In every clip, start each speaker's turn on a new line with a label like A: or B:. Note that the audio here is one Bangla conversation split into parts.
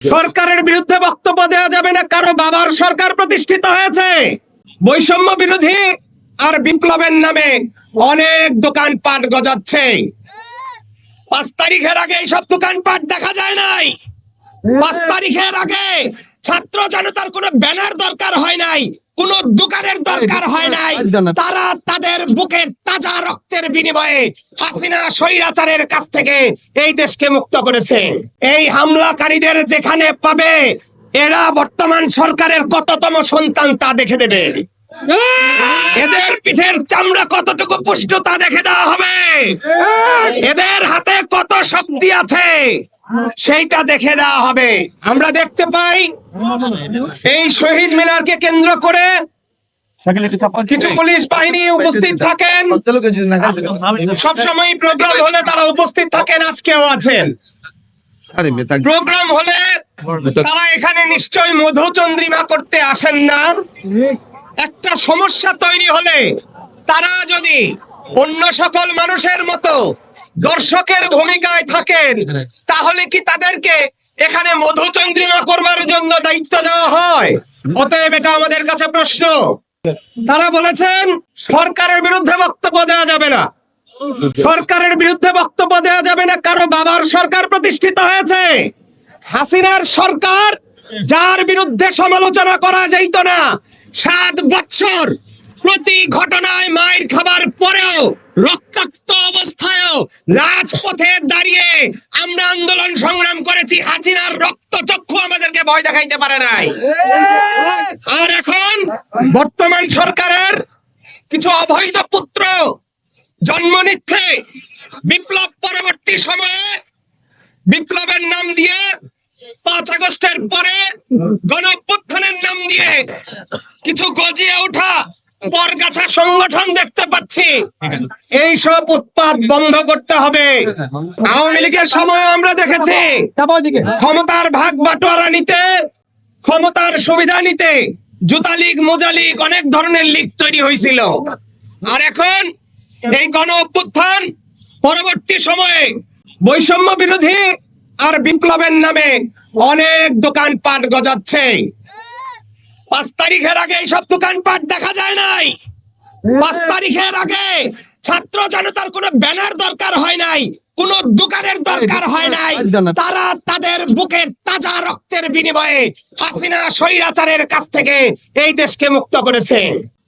A: সরকারের বিরুদ্ধে বক্তব্য দেওয়া যাবে না, কারও বাবার সরকার প্রতিষ্ঠিত হয়েছে। বৈষম্য বিরোধী আর বিপ্লবের নামে অনেক দোকান পাট গজাচ্ছে। পাঁচ তারিখের আগে এইসব দোকান পাট দেখা যায় নাই। পাঁচ তারিখের আগে ছাত্র জনতার কোনো ব্যানার দরকার হয় নাই। কোন দোকানের দরকার হয় নাই। তারা তাদের বুকের তাজা রক্তের বিনিময়ে হাসিনা স্বৈরাচারের কাছ থেকে এই দেশকে মুক্ত করেছে। এই হামলাকারীদের যেখানে পাবে এরা বর্তমান সরকারের কততম সন্তান তা দেখে দেবে। এদের পিঠের চামড়া কতটুকু পুষ্ট তা দেখে দেওয়া হবে। এদের হাতে শক্তি আছে। সেইটা দেখে দেওয়া হবে। আমরা দেখতে পাই, এই শহীদ মিনারকে কেন্দ্র করে কিছু পুলিশ বাহিনী উপস্থিত থাকেন। সবসময় প্রোগ্রাম হলে তারা উপস্থিত থাকেন, আজকেও আছেন। প্রোগ্রাম হলে তারা এখানে নিশ্চয় মধুচন্দ্রিমা করতে আসেন না। একটা সমস্যা তৈরি হলে তারা যদি অন্য সকল মানুষের মতো দর্শকের ভূমিকায় থাকেন। তাহলে কি তাদেরকে এখানে মধুচন্দ্রিমা করবার জন্য দায়িত্ব দেওয়া হয়? অতএব এটা আমাদের কাছে প্রশ্ন। তারা বলেছেন, সরকারের বিরুদ্ধে বক্তব্য দেওয়া যাবে না। সরকারের বিরুদ্ধে বক্তব্য দেওয়া যাবে না কারও বাবার সরকার প্রতিষ্ঠিত হয়েছে। হাসিনার সরকার, যার বিরুদ্ধে সমালোচনা করা যাইত না, সাত বছর প্রতি ঘটনায় মায়ের খাবার পরেও রক্তাক্ত রাজপথে দাঁড়িয়ে আমরা আন্দোলন সংগ্রাম করেছি, হাসিনার রক্ত চক্ষু আমাদেরকে ভয় দেখাইতে পারে নাই। আর এখন বর্তমান সরকারের কিছু অবৈধ পুত্র জন্ম নিচ্ছে। বিপ্লব পরবর্তী সময়ে বিপ্লবের নাম দিয়ে পাঁচ আগস্টের পরে গণ নাম দিয়ে কিছু গজিয়ে ওঠা পরগাছা সংগঠন দেখতে পাচ্ছি। এই সব উৎপাদ বন্ধ করতে হবে। আওয়ামী লীগের সময় আমরা দেখেছি। ক্ষমতার ভাগ বাটোয়ারা নিতে ক্ষমতার সুবিধা নিতে জুতা লীগ মোজা লীগ অনেক ধরনের লীগ তৈরি হয়েছিল। আর এখন এই গণ অভ্যুত্থান পরবর্তী সময়ে বৈষম্য বিরোধী আর বিপ্লবের নামে অনেক দোকানপাট গজাচ্ছে। পাঁচ তারিখের আগে এইসব দোকানপাট দেখা যায় নাই। পাঁচ তারিখের আগে ছাত্র জনতার কোনো ব্যানার দরকার হয় নাই কোন দোকানের দরকার হয় নাই। তারা তাদের বুকের তাজা রক্তের বিনিময়ে হাসিনা স্বৈরাচারের কাছ থেকে এই দেশকে মুক্ত করেছে।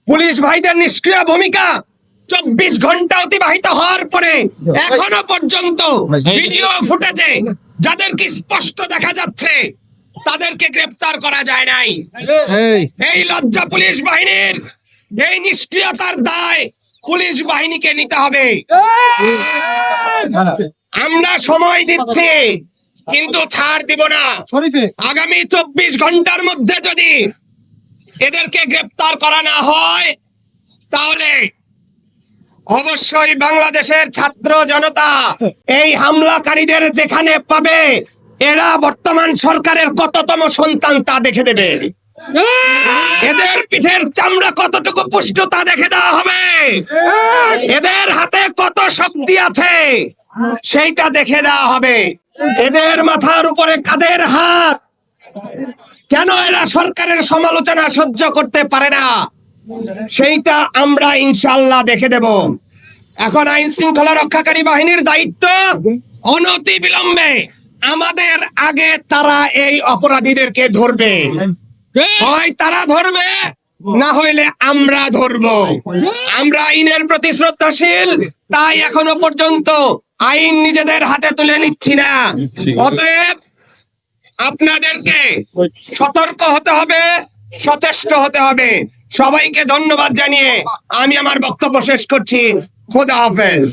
A: পুলিশ ভাইদের নিষ্ক্রিয় ভূমিকা চব্বিশ ঘণ্টা অতিবাহিত হওয়ার পরে এখনও পর্যন্ত ভিডিও ফুটেজে যাদেরকে স্পষ্ট দেখা যাচ্ছে তাদেরকে গ্রেপ্তার করা যায় নাই। এই। লজ্জা পুলিশ বাহিনীর এই নিষ্ক্রিয়তার দায় পুলিশ বাহিনীকে নিতে হবে। আমরা সময় দিচ্ছি কিন্তু ছাড় দিব না। আগামী চব্বিশ ঘণ্টার মধ্যে যদি এদেরকে গ্রেপ্তার করা না হয় তাহলে অবশ্যই বাংলাদেশের ছাত্র জনতা এই হামলাকারীদের যেখানে পাবে এরা বর্তমান সরকারের কততম সন্তান তা দেখে দেবে। এদের পিঠের চামড়া কতটুকু পুষ্ট তা দেখে দেওয়া হবে। এদের হাতে কত শক্তি আছে, সেইটা দেখে দেওয়া হবে। এদের মাথার উপরে কাদের হাত? কেন এরা সরকারের সমালোচনা সহ্য করতে পারে না? সেইটা আমরা ইনশাল্লাহ দেখে দেব। এখন আইন শৃঙ্খলা রক্ষাকারী বাহিনীর দায়িত্ব অনতি বিলম্বে আমাদের আগে তারা এই অপরাধীদেরকে ধরবে। হয় তারা ধরবে না হইলে আমরা ধরব। আমরা আইনের প্রতি শ্রদ্ধাশীল তাই এখনও পর্যন্ত আইন নিজেদের হাতে তুলে নিচ্ছি না। অতএব আপনাদেরকে সতর্ক হতে হবে সচেষ্ট হতে হবে। সবাইকে ধন্যবাদ জানিয়ে আমি আমার বক্তব্য শেষ করছি। খোদা হাফেজ।